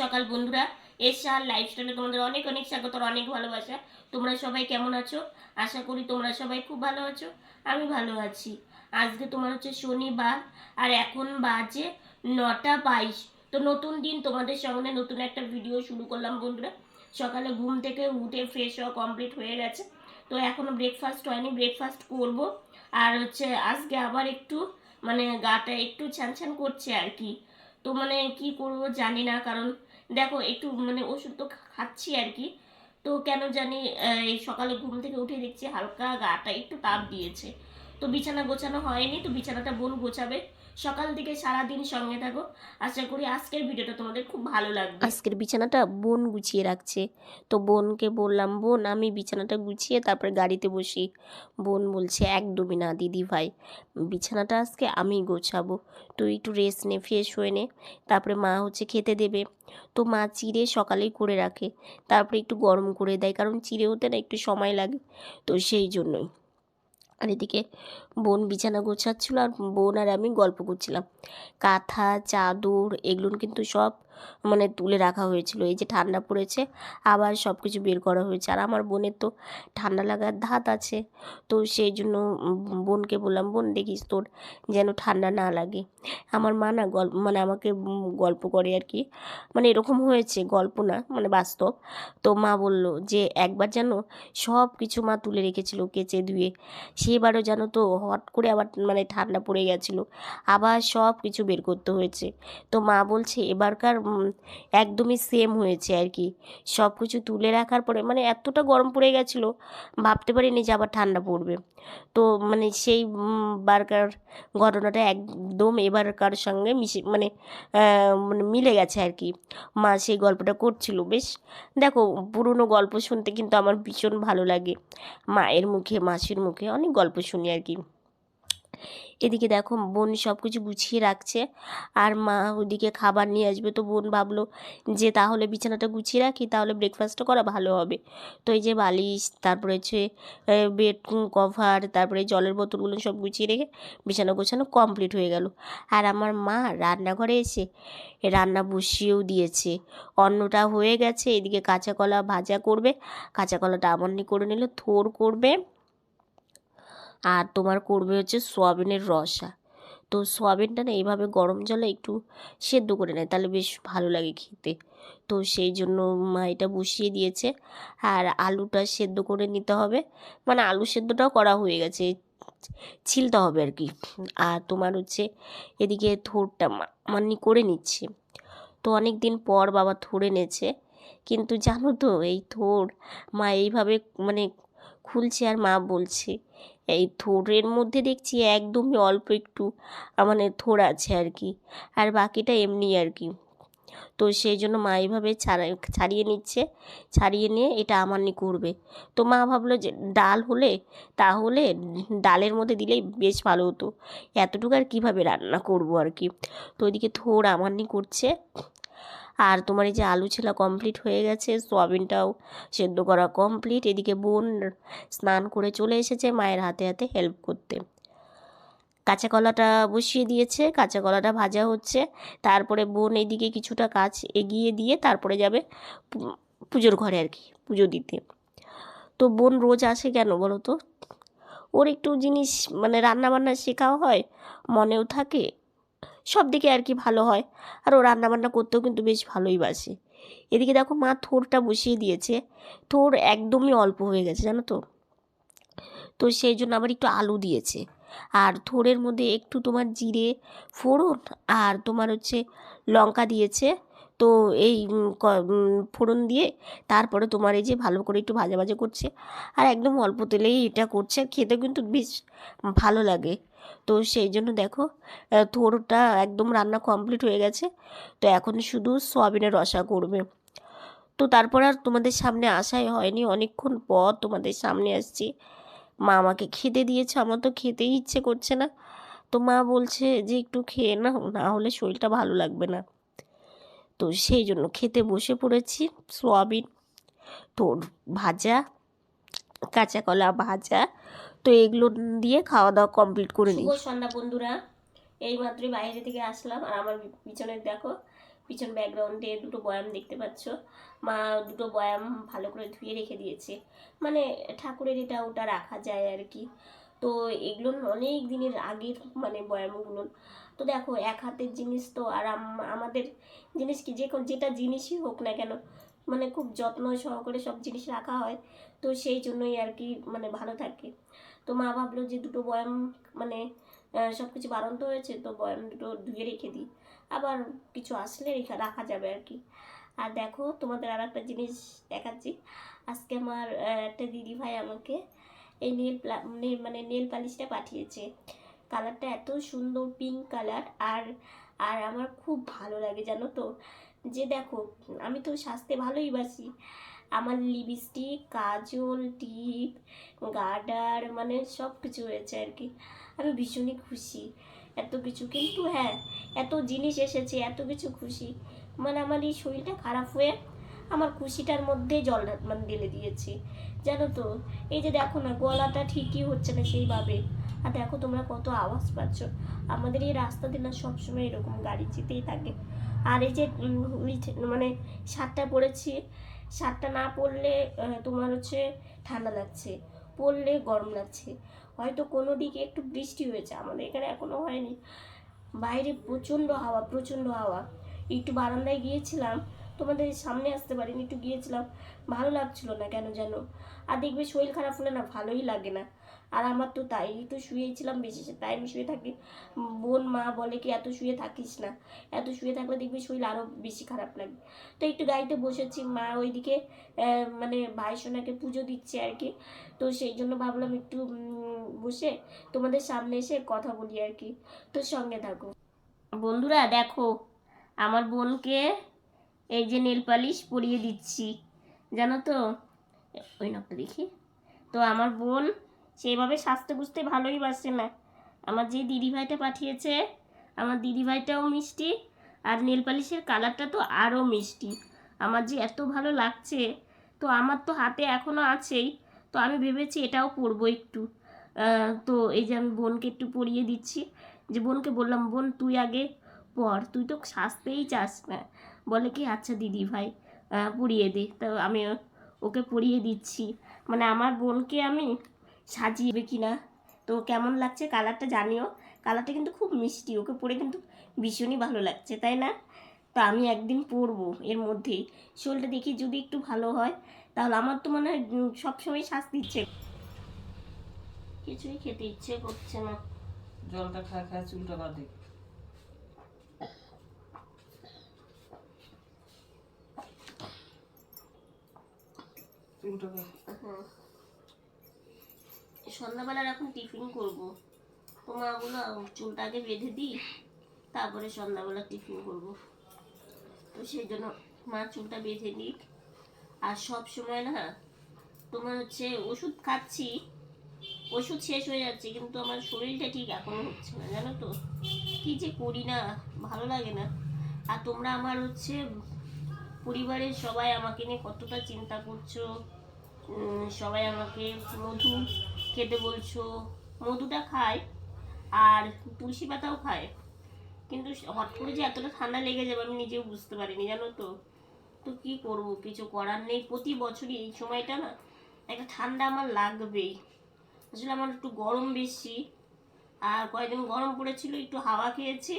সকাল বন্ধুরা। এসআর লাইফস্টাইলে তোমাদের অনেক অনেক স্বাগত অনেক ভালোবাসা। তোমরা সবাই কেমন আছো? আশা করি তোমরা সবাই খুব ভালো আছো। আমি ভালো আছি। আজকে তোমার হচ্ছে শনিবার আর এখন বাজে নটা বাইশ। তো নতুন দিন তোমাদের সঙ্গে নতুন একটা ভিডিও শুরু করলাম বন্ধুরা। সকালে ঘুম থেকে উঠে ফ্রেশ হওয়া কমপ্লিট হয়ে গেছে। তো এখনও ব্রেকফাস্ট হয়নি ব্রেকফাস্ট করব। আর হচ্ছে আজকে আবার একটু মানে গাটা একটু ছ্যান করছে আর কি। তো মানে কি করব জানি না, কারণ দেখো একটু মানে ওষুধ তো খাচ্ছি আর কি। তো কেন জানি এই সকালে ঘুম থেকে উঠে দেখছি হালকা গাটা একটু তাপ দিয়েছে। তো বিছানা গোছানো হয়নি, তো বিছানাটা বোন গোছাবে। সকাল থেকে সারাদিন সঙ্গে থাকো। আশা করি আজকের ভিডিওটা তোমাদের খুব ভালো লাগবে। আজকের বিছানাটা বোন গুছিয়ে রাখছে। তো বোনকে বললাম, বোন, আমি বিছানাটা গুছিয়ে তারপরে গাড়িতে বসি। বোন বলছে, একদমই না, দিদি ভাই। বিছানাটা আজকে আমি গোছাবো। তুই একটু রেস্ট নে ফ্রেশ হয়ে নে। তারপরে মা হচ্ছে খেতে দেবে। তো মা চিড়ে সকালেই করে রাখে। তারপরে একটু গরম করে দেয়, কারণ চিড়ে হতে না একটু সময় লাগে। তো সেই জন্যই। আর এদিকে বোন বিছানা গোছাচ্ছিল আর বোন আর আমি গল্প করছিলাম। কাঁথা, চাদর, এগুলো কিন্তু সব মানে তুলে রাখা হয়েছিল। এই যে ঠান্ডা পড়েছে, আবার সব কিছু বের করা হয়েছে। আর আমার বোনের তো ঠান্ডা লাগার ধাত আছে, তো সেই জন্য বোনকে বললাম, বোন, দেখিস তোর যেন ঠান্ডা না লাগে। আমার মা না গল্প মানে আমাকে গল্প করে আর কি। মানে এরকম হয়েছে, গল্প না মানে বাস্তব। তো মা বলল যে, একবার যেন সব কিছু মা তুলে রেখেছিল কেচে ধুয়ে সেবারও যেন তো হট করে আবার মানে ঠান্ডা পড়ে গেছিল, আবার সব কিছু বের করতে হয়েছে। তো মা বলছে, এবারকার একদমই সেম হয়েছে আর কি। সব কিছু তুলে রাখার পরে মানে এতটা গরম পড়ে গেছিল, ভাবতে পারিনি যে আবার ঠান্ডা পড়বে। তো মানে সেই বারকার ঘটনাটা একদম এবারকার সঙ্গে মিশে মানে মানে মিলে গেছে আর কি। মা সেই গল্পটা করছিল। বেশ, দেখো, পুরনো গল্প শুনতে কিন্তু আমার ভীষণ ভালো লাগে। মায়ের মুখে, মাসির মুখে অনেক গল্প শুনি আর কি। এদিকে দেখো বোন সব কিছু গুছিয়ে রাখছে। আর মা ওদিকে খাবার নিয়ে আসবে। তো বোন ভাবলো যে তাহলে বিছানাটা গুছিয়ে রাখি, তাহলে ব্রেকফাস্টটা করা ভালো হবে। তো এই যে বালিশ, তারপরে হচ্ছে বেড কভার তারপরে জলের বোতলগুলো সব গুছিয়ে রেখে বিছানা গোছানো কমপ্লিট হয়ে গেল। আর আমার মা রান্নাঘরে এসে রান্না বসিয়েও দিয়েছে। অন্নটা হয়ে গেছে, এদিকে কাঁচা কলা ভাজা করবে। কাঁচা কলাটা আমান্নি করে নিল, থোর করবে। আর তোমার করবে হচ্ছে সোয়াবিনের রসা। তো সোয়াবিনটা না এইভাবে গরম জলে একটু সেদ্ধ করে নেয়, তাহলে বেশ ভালো লাগে খেতে। তো সেই জন্য মা এটা বসিয়ে দিয়েছে। আর আলুটা সেদ্ধ করে নিতে হবে। মানে আলু সেদ্ধটাও করা হয়ে গেছে, ছিলতে হবে আর কি। আর তোমার হচ্ছে এদিকে থোরটা মা- মান্নি করে নিচ্ছে। তো অনেক দিন পর বাবা থোর এনেছে। কিন্তু জানো তো, এই থোর মা এইভাবে মানে খুলছে আর মা বলছে এই থোড়ের মধ্যে দেখছি একদমই অল্প একটু মানে থোড় আছে আর কি। আর বাকিটা এমনি আর কি। তো সেই জন্য মা এইভাবে ছাড়া ছাড়িয়ে নিচ্ছে। ছাড়িয়ে নিয়ে এটা আমারনি করবে। তো মা ভাবলো যে ডাল হলে, তাহলে ডালের মধ্যে দিলেই বেশ ভালো হতো। এতটুকু আর কীভাবে রান্না করব আর কি? তো ওইদিকে থোড় আমারনি করছে। আর তোমার এই যে আলু ছেলা কমপ্লিট হয়ে গেছে, সোয়াবিনটাও সেদ্ধ করা কমপ্লিট এদিকে বোন স্নান করে চলে এসেছে মায়ের হাতে হাতে হেল্প করতে। কাঁচা কলাটা বসিয়ে দিয়েছে, কাঁচা কলাটা ভাজা হচ্ছে। তারপরে বোন এইদিকে কিছুটা কাজ এগিয়ে দিয়ে তারপরে যাবে পুজোর ঘরে আর কি, পুজো দিতে। তো বোন রোজ আসে কেন বলো তো? ওর একটু জিনিস মানে রান্না বান্না শেখাও হয়, মনেও থাকে। সব দিকে আর কি ভালো হয়। আর ও রান্নাবান্না করতেও কিন্তু বেশ ভালোই বাসে। এদিকে দেখো মা থোরটা বসিয়ে দিয়েছে। থোর একদমই অল্প হয়ে গেছে, জানো তো? তো সেই জন্য আবার একটু আলু দিয়েছে। আর থোরের মধ্যে একটু তোমার জিরে, ফোড়ন আর তোমার হচ্ছে লঙ্কা দিয়েছে। তো এই ফোড়ন দিয়ে তারপরে তোমার এই যে ভালো করে একটু ভাজা ভাজা করছে। আর একদম অল্প তেলেই এটা করছে। আর খেতে কিন্তু বেশ ভালো লাগে। তো সেই জন্য দেখো থোরটা একদম রান্না কমপ্লিট হয়ে গেছে। তো এখন শুধু সোয়াবিনের রসা করবে। তো তারপর আর তোমাদের সামনে আসাই হয়নি। অনেকক্ষণ পর তোমাদের সামনে আসছি। মা আমাকে খেতে দিয়েছে। আমার তো খেতেই ইচ্ছে করছে না। তো মা বলছে যে একটু খেয়ে নাও, না হলে শরীরটা ভালো লাগবে না। তো সেই জন্য খেতে বসে পড়েছি সোয়াবিন, তোর ভাজা, কাঁচা কলা ভাজা তো এগুলো দিয়ে খাওয়া দাওয়া কমপ্লিট করে নিই সন্ধ্যা বন্ধুরা। এই মাত্রই বাইরে থেকে আসলাম আর আমার বিছানায় দেখো পিছন ব্যাকগ্রাউন্ডে দুটো বয়াম দেখতে পাচ্ছ। মা দুটো বয়াম ভালো করে ধুয়ে রেখে দিয়েছে। মানে ঠাকুরের এটা ওটা রাখা যায় আর কি। তো এগুলো অনেক দিনের আগের মানে বয়ামগুলো। তো দেখো এক হাতের জিনিস তো আর আম- আমাদের জিনিস কি যে কোনো- যেটা জিনিসই হোক না কেন মানে খুব যত্ন সহকারে সব জিনিস রাখা হয়। তো সেই জন্যই আর কি মানে ভালো থাকে। তো মা ভাবলো যে দুটো বয়াম মানে সব কিছু বাড়ন্ত হয়েছে, তো বয়াম দুটো ধুয়ে রেখে দিই। আবার কিছু আসলে রেখা, রাখা যাবে আর কি। আর দেখো, তোমাদের আর একটা জিনিস দেখাচ্ছি। আজকে আমার একটা দিদি ভাই আমাকে এই নেল মানে নেল পালিশটা পাঠিয়েছে। কালারটা এত সুন্দর পিঙ্ক কালার আর আর আমার খুব ভালো লাগে জানো তো। যে দেখো, আমি তো সাজতে ভালোই বাসি। আমার লিপস্টিক, কাজল, টিপ, গার্ডার মানে সব কিছু হয়েছে আর কি। আমি ভীষণই খুশি। এত কিছু, কিন্তু হ্যাঁ এত জিনিস এসেছে, এত কিছু খুশি। মানে আমার এই শরীরটা খারাপ হয়ে আমার খুশিটার মধ্যে জল মানে ঢেলে দিয়েছি। জানো তো, এই যে দেখো না, গলাটা ঠিকই হচ্ছে না সেইভাবে। আর দেখো তোমরা কত আওয়াজ পাচ্ছ। আমাদের এই রাস্তা দিয়ে না সবসময় এরকম গাড়ি যেতেই থাকে। আর এই যে মানে শার্টটা পরেছি শার্টটা না পরলে তোমার হচ্ছে ঠান্ডা লাগছে পরলে গরম লাগছে। হয়তো কোনো দিকে একটু বৃষ্টি হয়েছে, আমাদের এখানে এখনও হয়নি। বাইরে প্রচণ্ড হাওয়া প্রচণ্ড হাওয়া। একটু বারান্দায় গিয়েছিলাম, তোমাদের সামনে আসতে পারিনি, একটু গিয়েছিলাম। ভালো লাগছিল না কেন যেন? আর দেখবে শরীর খারাপ হলে না ভালোই লাগে না। আর আমার তো তাই একটু শুয়েছিলাম বেশি তাই আমি শুয়ে থাকি। বোন, মা বলে কি, এত শুয়ে থাকিস না। এত শুয়ে থাকলে দেখবি শরীর আরও বেশি খারাপ লাগে তো একটু গাড়িতে বসেছি, মা ওইদিকে মানে ভাই সোনাকে পুজো দিচ্ছে আর কি। তো সেই জন্য ভাবলাম একটু বসে তোমাদের সামনে এসে কথা বলি আর কি। তো সঙ্গে থাকো। বন্ধুরা, দেখো, আমার বোনকে এই যে নেল পালিশ পরিয়ে দিচ্ছি। জানো তো? ওই নখটা দেখি। তো আমার বোন সেইভাবে সাজতে বুঝতে ভালোই বাসে না আমার যে দিদিভাইটা পাঠিয়েছে, আমার দিদিভাইটাও মিষ্টি আর নেল পালিশের কালারটা তো আরও মিষ্টি। আমার যে এত ভালো লাগছে, তো আমার তো হাতে এখনও আছেই, তো আমি ভেবেছি এটাও পরবো একটু। তো এই যে আমি বোনকে একটু পরিয়ে দিচ্ছি, যে বোনকে বললাম, বোন, তুই আগে পর, তুই তো সাজতেই চাস না। বলে কি আচ্ছা দিদি ভাই পরিয়ে দে। তো আমি ওকে পরিয়ে দিচ্ছি। মানে আমার বোনকে আমি সাজিয়ে কি না তো কেমন লাগছে কালারটা জানিও। কালারটা কিন্তু খুব মিষ্টি ওকে পরে কিন্তু ভীষণই ভালো লাগছে তাই না? তো আমি একদিন পরবো এর মধ্যেই। শোলটা দেখি যদি একটু ভালো হয় তাহলে আমার তো মনে হয় সবসময় শাস্তি ইচ্ছে কিছুই খেতে ইচ্ছে করছে না। জলটা খায় খায় চুলটা বাঁধে। চুলটা বাঁধে। সন্ধ্যাবেলার এখন টিফিন করব। তো মা চুলটা আগে বেঁধে দিই, তারপরে সন্ধ্যাবেলা টিফিন করব। তো সেই জন্য মা চুলটা বেঁধে নিক। আর সব সময় না, তোমার হচ্ছে ওষুধ খাচ্ছি, ওষুধ শেষ হয়ে যাচ্ছে, কিন্তু আমার শরীরটা ঠিক এখনও হচ্ছে না, জানো তো। কি যে করি না, ভালো লাগে না। আর তোমরা আমার হচ্ছে পরিবারের সবাই আমাকে নিয়ে কতটা চিন্তা করছ সবাই আমাকে মধু খেতে বলছো, মধুটা খায় আর তুলসী পাতাও খায়। কিন্তু হট করে যে এতটা ঠান্ডা লেগে যাবে আমি নিজেও বুঝতে পারিনি, জানো তো। তো কি করব, কিছু করার নেই। প্রতি বছরই এই সময়টা না একটা ঠান্ডা আমার লাগবেই। আসলে আমার একটু গরম বেশি। আর কয়েকদিন গরম পড়েছিল, একটু হাওয়া খেয়েছি।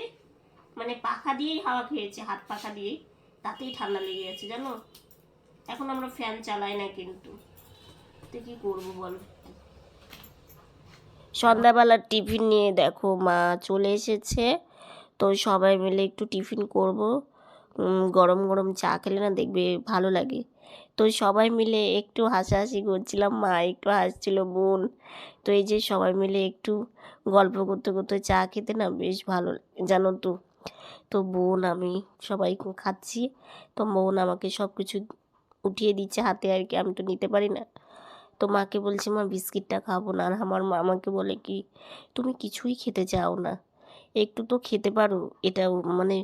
মানে পাখা দিয়েই হাওয়া খেয়েছি, হাত পাখা দিয়েই। তাতেই ঠান্ডা লেগে গেছে, জানো? এখন আমরা ফ্যান চালাই না কিন্তু। তো কি করব বলো? সন্ধ্যাবেলার টিফিন নিয়ে দেখো মা চলে এসেছে। তো সবাই মিলে একটু টিফিন করব। গরম গরম চা খেলে না দেখবে ভালো লাগে। তো সবাই মিলে একটু হাসাহাসি করছিলাম। মা একটু হাসছিল, বোন। তো এই যে সবাই মিলে একটু গল্প করতে করতে চা খেতে না বেশ ভালো জানো তো। তো বোন, আমি সবাই খাচ্ছি। তো বোন আমাকে সব কিছু উঠিয়ে দিচ্ছে হাতে আর কি, আমি তো নিতে পারি না। তো মাকে বলছে, মা, বিস্কিটটা খাব না। আর আমার মা আমাকে বলে কি, তুমি কিছুই খেতে চাও না। একটু তো খেতে পারো। এটা মানে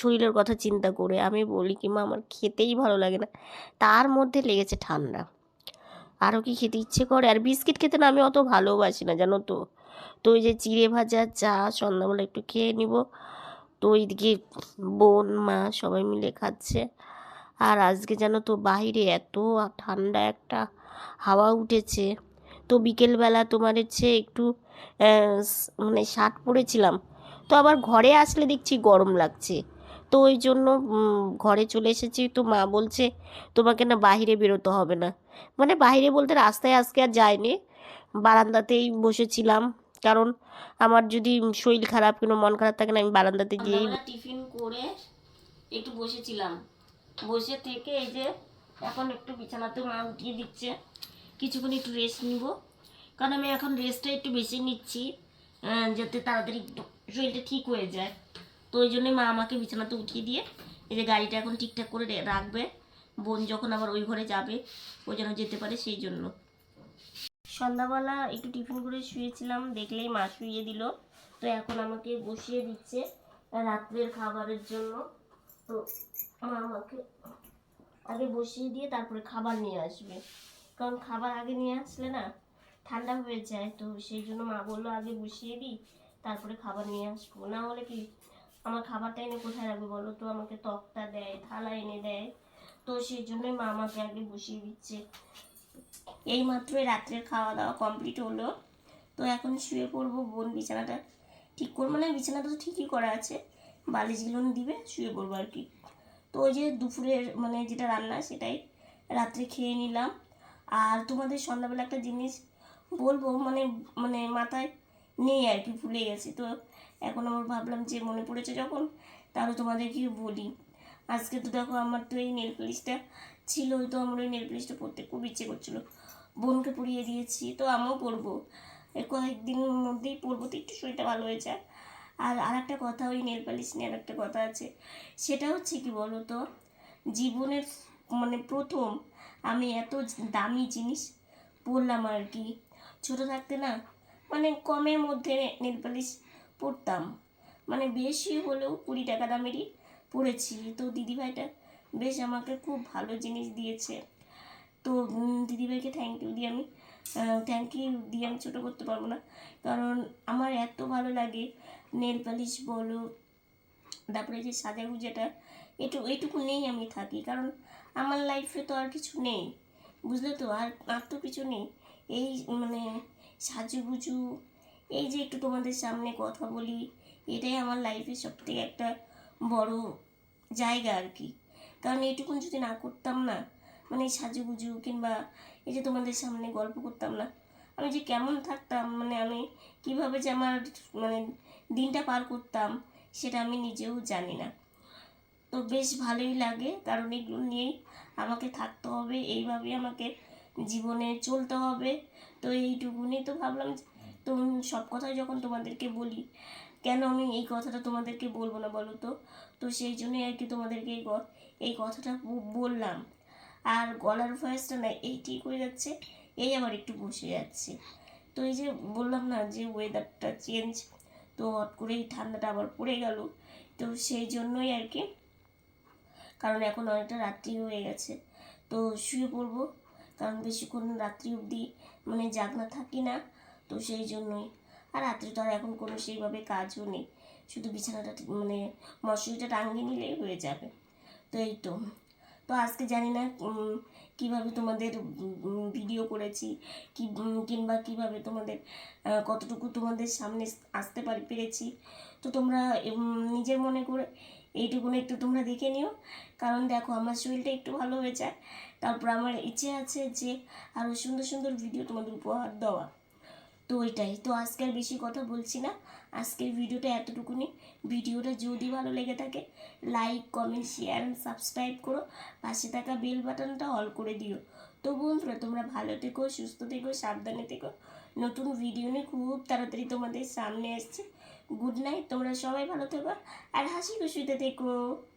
শরীরের কথা চিন্তা করে আমি বলি কি, মা, আমার খেতেই ভালো লাগে না। তার মধ্যে লেগেছে ঠান্ডা। আরও কি খেতে ইচ্ছে করে? আর বিস্কিট খেতে না আমি অত ভালোবাসি না, জানো তো? তো ওই যে চিড়ে ভাজা চা, সন্ধ্যাবেলা একটু খেয়ে নিব। তো ওইদিকে বোন, মা সবাই মিলে খাচ্ছে। আর আজকে যেন তো, বাইরে এত ঠান্ডা একটা হাওয়া উঠেছে। তো বিকেলবেলা তোমার হচ্ছে একটু মানে শার্ট পরেছিলাম। তো আবার ঘরে আসলে দেখছি গরম লাগছে। তো ওই জন্য ঘরে চলে এসেছি। তো মা বলছে তোমাকে না বাইরে বেরোতে হবে না। মানে বাইরে বলতে রাস্তায় আজকে আর যায়নি বারান্দাতেই বসেছিলাম। কারণ আমার যদি শরীর খারাপ কিংবা মন খারাপ থাকে না আমি বারান্দাতে গিয়েই টিফিন করে একটু বসেছিলাম। বসে থেকে এই যে এখন একটু বিছানাতে মা উঠিয়ে দিচ্ছে। কিছুক্ষণ একটু রেস্ট নিব। কারণ আমি এখন রেস্টটা একটু বেশি নিচ্ছি যাতে তাড়াতাড়ি শরীরটা ঠিক হয়ে যায়। তো ওই জন্যই মা আমাকে বিছানাতে উঠিয়ে দিয়ে এই যে গাড়িটা এখন ঠিকঠাক করে রাখবে। বোন যখন আবার ওই ঘরে যাবে, ও যেন যেতে পারে সেই জন্য। সন্ধ্যাবেলা একটু টিফিন করে শুয়েছিলাম, দেখলেই মা শুয়ে দিল। তো এখন আমাকে বসিয়ে দিচ্ছে, রাত্রের খাবারের জন্য। তো মা আমাকে আগে বসিয়ে দিয়ে তারপরে খাবার নিয়ে আসবে। কারণ খাবার আগে নিয়ে আসলে না, ঠান্ডা হয়ে যায়। তো সেই জন্য মা বলল, আগে বসিয়ে দিই, তারপরে খাবার নিয়ে আসব। না হলে কি, আমার খাবারটা এনে কোথায় রাখবে বলো তো? আমাকে তক্তা দেয়, থালা এনে দেয়। তো সেই জন্যই মা আমাকে আগে বসিয়ে দিচ্ছে। এই মাত্রই রাত্রের খাওয়া দাওয়া কমপ্লিট হলো। তো এখন শুয়ে পড়ব বোন বিছানাটা ঠিক করব মানে বিছানাটা তো ঠিকই করা আছে। বালিশগুলো দিবে, শুয়ে পড়ব আর কি। তো ওই যে দুপুরের মানে যেটা রান্না সেটাই রাত্রে খেয়ে নিলাম। আর তোমাদের সন্ধ্যাবেলা একটা জিনিস বলব মানে মানে মাথায় নেই আর কি, ভুলে গেছি। তো এখন আমার ভাবলাম যে মনে পড়েছে যখন, তাহলে তোমাদেরকে বলি। আজকে তো দেখো আমার তো এই নেল পলিশটা ছিল, তো আমার ওই নেল পলিশটা পরতে খুব ইচ্ছে করছিল। বোনকে পরিয়ে দিয়েছি, তো আমিও পরবো। কয়েকদিনের মধ্যেই পরবো, তো একটু শরীরটা ভালো হয়ে যায়। আর আর একটা কথা, ওই নেল পালিশ নিয়ে আর একটা কথা আছে। সেটা হচ্ছে কি বলো তো জীবনের মানে প্রথম আমি এত দামি জিনিস পরলাম আর কি। ছোটো থাকতে না মানে কমের মধ্যে নেল পালিশ পরতাম। মানে বেশি হলেও কুড়ি টাকা দামেরই পড়েছি তো দিদিভাইটা বেশ আমাকে খুব ভালো জিনিস দিয়েছে। তো দিদিভাইকে থ্যাংক ইউ দিয়ে আমি থ্যাংক ইউ দিয়ে আমি ছোটো করতে পারব না। কারণ আমার এত ভালো লাগে নেল পালিশ বলো, তারপরে যে সাজাগুজাটা এটু এইটুকু নেই আমি থাকি, কারণ আমার লাইফে তো আর কিছু নেই, বুঝলে তো? আর আর তো কিছু নেই। এই মানে সাজুগুজু, এই যে একটু তোমাদের সামনে কথা বলি, এটাই আমার লাইফে সবথেকে একটা বড় জায়গা আর কি। কারণ এটুকুন যদি না করতাম না মানে সাজুগুজু কিংবা এই যে তোমাদের সামনে গল্প করতাম না, আমি যে কেমন থাকতাম মানে আমি কীভাবে যে আমার মানে দিনটা পার করতাম, সেটা আমি নিজেও জানি না। তো বেশ ভালোই লাগে, কারণ এগুলো নিয়েই আমাকে থাকতে হবে, এইভাবেই আমাকে জীবনে চলতে হবে। তো এইটুকুনি তো ভাবলাম তো সব কথাই যখন তোমাদেরকে বলি, কেন আমি এই কথাটা তোমাদেরকে বলব না বলো তো? তো সেই জন্যই আর কি তোমাদেরকে এই এই কথাটা বললাম। আর গলার ভয়েসটা না এই ঠিক হয়ে যাচ্ছে, এই আবার একটু বসে যাচ্ছে। তো এই যে বললাম না যে ওয়েদারটা চেঞ্জ তো হট করে এই ঠান্ডাটা আবার পড়ে গেল। তো সেই জন্যই আর কি, কারণ এখন অনেকটা রাত্রি হয়ে গেছে। তো শুয়ে পড়ব, কারণ বেশিক্ষণ রাত্রি অবধি মানে জাগনা থাকি না, তো সেই জন্যই। আর রাত্রে তো আর এখন কোনো সেইভাবে কাজও নেই। শুধু বিছানাটা মানে মশারিটা টাঙিয়ে নিলেই হয়ে যাবে। তো এই তো। তো আজকে জানি না কীভাবে তোমাদের ভিডিও করেছি, কি কিংবা কীভাবে তোমাদের কতটুকু তোমাদের সামনে আসতে পারি, পেরেছি। তো তোমরা নিজের মনে করে এইটুকুন একটু তোমরা দেখে নিও। কারণ দেখো, আমার শরীরটা একটু ভালো হয়ে যায় তারপর আমার ইচ্ছে আছে যে আরও সুন্দর সুন্দর ভিডিও তোমাদের উপহার দেওয়া। তো ওইটাই তো আজকে আর বেশি কথা বলছি না। আজকের ভিডিওটা এতটুকুনি। ভিডিওটা যদি ভালো লেগে থাকে লাইক কমেন্ট শেয়ার সাবস্ক্রাইব করো। পাশে থাকা বেল বাটনটা অল করে দিও। তো বন্ধুরা, তোমরা ভালো থেকো, সুস্থ থেকো, সাবধানে থেকো। নতুন ভিডিও নিয়ে খুব তাড়াতাড়ি তোমাদের সামনে আসছে। গুড নাইট তোমরা সবাই ভালো থেকো আর হাসি খুশিতে থেকো।